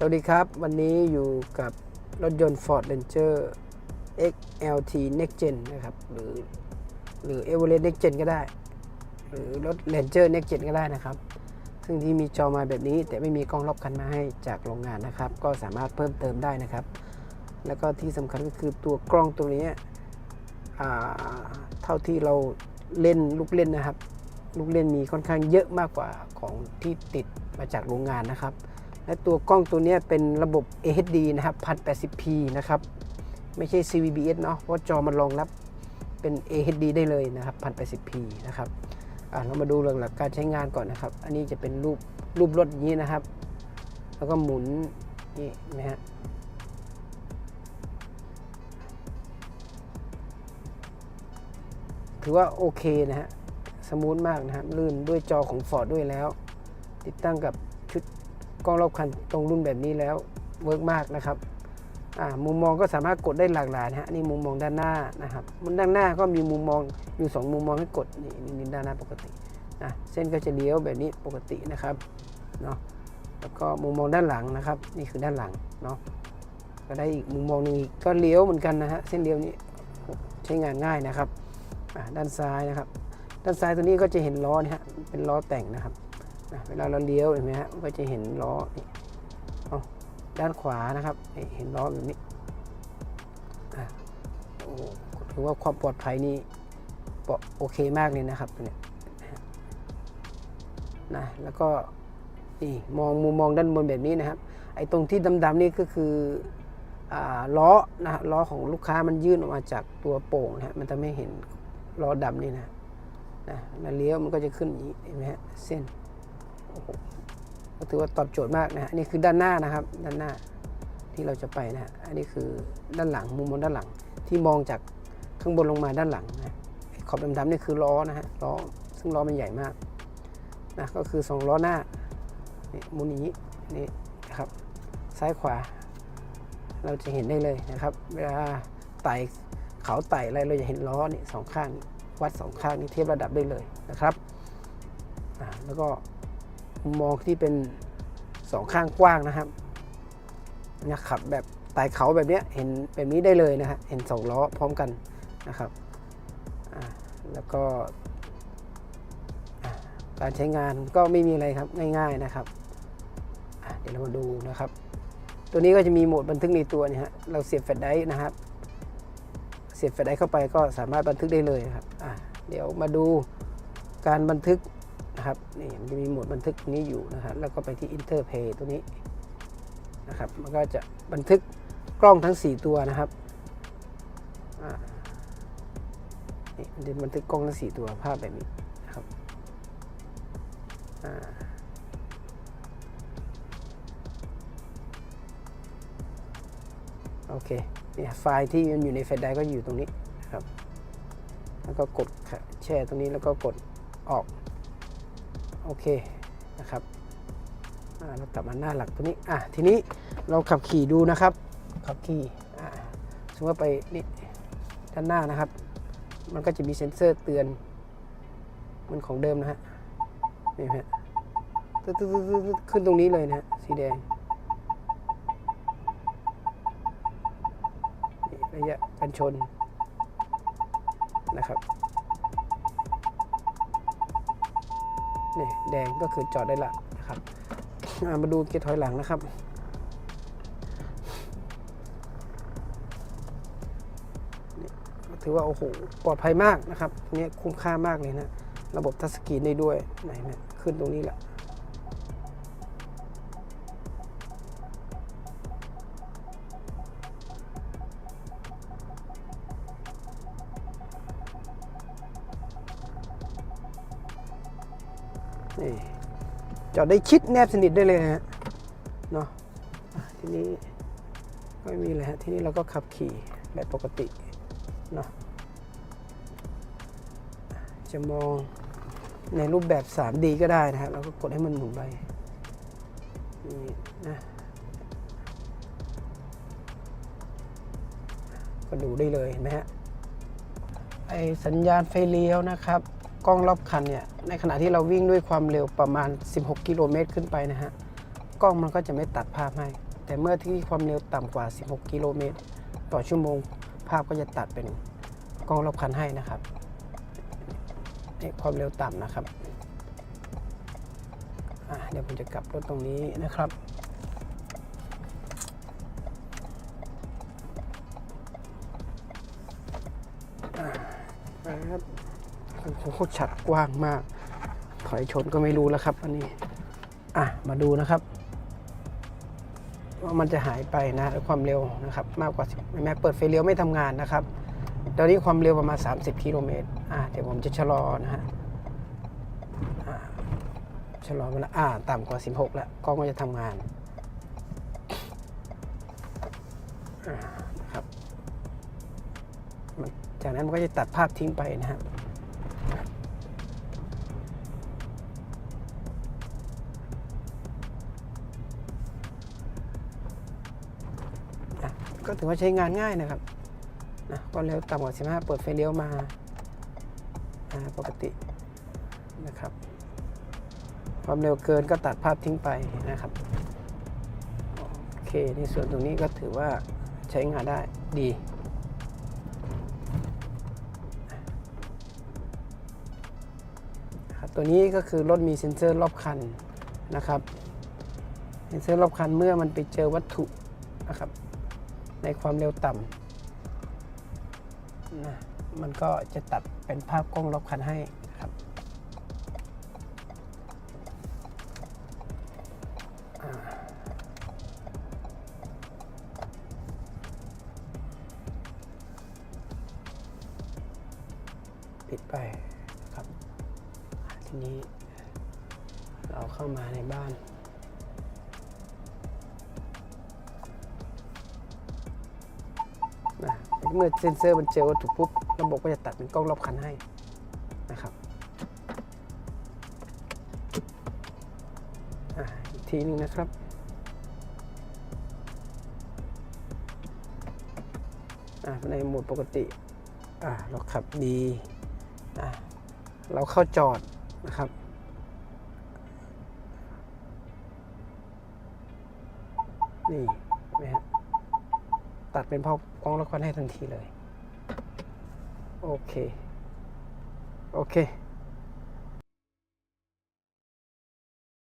สวัสดีครับ วันนี้อยู่กับรถยนต์ Ford Ranger XLT Next Gen นะครับ หรือหรือ Everest Next Gen ก็ได้ หรือรถ Ranger Next Gen ก็ได้นะครับ ซึ่งที่มีจอมาแบบนี้ แต่ไม่มีกล้องรอบคันมาให้จากโรงงานนะครับ ก็สามารถเพิ่มเติมได้นะครับ แล้วก็ที่สำคัญก็คือตัวกล้องตัวนี้อ่าเท่าที่เราเล่นลูกเล่นนะครับ ลูกเล่นมีค่อนข้างเยอะมากกว่าของที่ติดมาจากโรงงานนะครับ และตัวกล้องตัวนี้เป็นระบบ AHD นะครับ 1080p นะครับ ไม่ใช่ CVBS เนาะเพราะจอมันรองรับเป็น AHD ได้เลยนะครับ 1080p นะครับเรามาดูเรื่องหลักการใช้งานก่อนนะครับ อันนี้จะเป็นรูปรูปรถอย่างนี้นะครับ แล้วก็หมุนนี่นะฮะถือว่าโอเคนะฮะ สมูทมากนะครับลื่นด้วยจอของ Ford ด้วยแล้ว ติดตั้งกับชุด กล้องรอบคันตรงรุ่นแบบนี้แล้วเวิร์กมากนะครับมุมมองก็สามารถกดได้หลากหลายนะฮะนี่มุมมองด้านหน้านะครับมุมด้านหน้าก็มีมุมมองอยู่สองมุมมองให้กดนี่นี่ด้านหน้าปกตินะเส้นก็จะเลี้ยวแบบนี้ปกตินะครับเนาะแล้วก็มุมมองด้านหลังนะครับ นี่คือด้านหลังเนาะก็ได้อีกมุมมองหนึงอีกก็เลี้ยวเหมือนกันนะฮะเส้นเลี้ยวนี้ใช้งานง่ายนะครับด้านซ้ายนะครับ ด้านซ้ายตัวนี้ก็จะเห็นล้อนี่ฮะเป็นล้อแต่งนะครับ เวลาเราเลี้ยวเห็นไหมฮะก็จะเห็นล้อเอาด้านขวานะครับ เห็นล้อแบบนี้ถือว่าความปลอดภัยนี่โอเคมากเลยนะครับเนี้ยนะแล้วก็นี่มองมุมมองด้านบนแบบนี้นะครับ ไอ้ตรงที่ดำๆนี่ก็คืออล้อนะล้อของลูกค้ามันยื่นออกมาจากตัวโป่งนะมันจะไม่เห็นล้อดำนี่นะนะแล้วเลี้ยวมันก็จะขึ้นอย่างนี้เห็นไหมฮะเส้น ก็ถือว่าตอบโจทย์มากนะฮะอันนี่คือด้านหน้านะครับ ด้านหน้าที่เราจะไปนะฮะอันนี้คือด้านหลังมุมมองด้านหลังที่มองจากข้างบนลงมาด้านหลังนะขอบดำๆนี่คือล้อนะฮะล้อซึ่งล้อมันใหญ่มากนะก็คือสองล้อหน้านี่มุนอย่างนี้นี่นะครับซ้ายขวา เราจะเห็นได้เลยนะครับ เวลาไต่เขาไต่อะไรเราจะเห็นล้อนี่สองข้างวัดสองข้างนี้เทียบระดับได้เลยนะครับแล้วก็ มุมมองที่เป็นสองข้างกว้างนะครับนะขับแบบไต่เขาแบบเนี้ยเห็นแบบนี้ได้เลยนะฮะเห็นสองล้อพร้อมกันนะครับแล้วก็การใช้งานก็ไม่มีอะไรครับง่าย ๆนะครับเดี๋ยวเรามาดูนะครับ ตัวนี้ก็จะมีโหมดบันทึกในตัวเนี่ยฮะเราเสียบแฟลชไดรฟ์นะครับ เสียบแฟลชไดรฟ์เข้าไปก็สามารถบันทึกได้เลยครับเดี๋ยวมาดูการบันทึก นะครับนี่มันจะมีโหมดบันทึกตรงนี้อยู่นะครับแล้วก็ไปที่ Interplay ตัวนี้นะครับมันก็จะบันทึกกล้องทั้ง 4 ตัวนะครับนี่มันจะบันทึกกล้องทั้ง 4 ตัวภาพแบบนี้นะครับอโอเคเนี่ยไฟล์ที่มันอยู่ในแฟลชไดรฟ์ก็อยู่ตรงนี้นะครับแล้วก็กดแช่ตรงนี้แล้วก็กดออก โอเคนะครับเรากลับมาหน้าหลักตัวนี้อะทีนี้เราขับขี่ดูนะครับ ขับขี่อ่าสมมติว่าไปนี่ด้านหน้านะครับ มันก็จะมีเซ็นเซอร์เตือนมันของเดิมนะฮะนี่ฮะตึ๊ดตึ๊ดตึ๊ดตึ๊ดขึ้นตรงนี้เลยนะฮะสีแดงนี่ระยะกันชนนะครับ นี่แดงก็คือจอดได้ละนะครับามาดูเกียร์ถอยหลังนะครับถือว่าโอ้โหปลอดภัยมากนะครับอันนี้คุ้มค่ามากเลยนะ ระบบทัชสกรีนได้ด้วยไหนเนี่ยขึ้นตรงนี้แหละ นี่จอดได้ชิดแนบสนิทได้เลยนะฮะเนาะทีนี้ก็ไม่มีอะไรฮะทีนี้เราก็ขับขี่แบบปกติเนาะจะมองในรูปแบบ 3D ก็ได้นะฮะเราก็กดให้มันหมุนไปนี่นะก็ดูได้เลยเห็นไหมฮะไอสัญญาณไฟเลี้ยวนะครับ กล้องรอบคันเนี่ยในขณะที่เราวิ่งด้วยความเร็วประมาณ 16 กิโลเมตรขึ้นไปนะฮะกล้องมันก็จะไม่ตัดภาพให้ แต่เมื่อที่ความเร็วต่ำกว่า 16 กิโลเมตรต่อชั่วโมง ภาพก็จะตัดเป็นกล้องรอบคันให้นะครับนี่ความเร็วต่ำนะครับเดี๋ยวผมจะกลับรถตรงนี้นะครับ ครับ โอ้โหโคตรชัดกว้างมาก ถอยชนก็ไม่รู้แล้วครับ อันนี้ อะ มาดูนะครับ ว่ามันจะหายไปนะความเร็วนะครับ มากกว่าแม้เปิดไฟเลี้ยวไม่ทำงานนะครับ ตอนนี้ความเร็วประมาณ 30กิโลเมตรอะเดี๋ยวผมจะชะลอนะฮะอะชะลอมันละอ่าต่ำกว่า 16 แล้วกล้องก็จะทำงานนะครับจากนั้นมันก็จะตัดภาพทิ้งไปนะครับ ก็ถือว่าใช้งานง่ายนะครับนะก็เร็วต่ำกว่า 15 เปิดไฟเลี้ยวมาปกตินะครับ ความเร็วเกินก็ตัดภาพทิ้งไปนะครับ โอเค ในส่วนตรงนี้ก็ถือว่าใช้งานได้ดีตัวนี้ก็คือรถมีเซ็นเซอร์รอบคันนะครับ เซ็นเซอร์รอบคันเมื่อมันไปเจอวัตถุนะครับ ในความเร็วต่ำนะมันก็จะตัดเป็นภาพกล้องรอบคันให้ครับปิดไปครับ ทีนี้เราเข้ามาในบ้าน เมื่อเซ็นเซอร์มันเจอวัตถุปุ๊บระบบก็จะตัดเป็นกล้องรอบคันให้นะครับอีกทีหนึงนะครับในโหมดปกติเราขับดีเราเข้าจอดนะครับนี่เห็นไหมฮะ ตัดเป็นภาพกล้องละครให้ทันทีเลย โอเค โอเค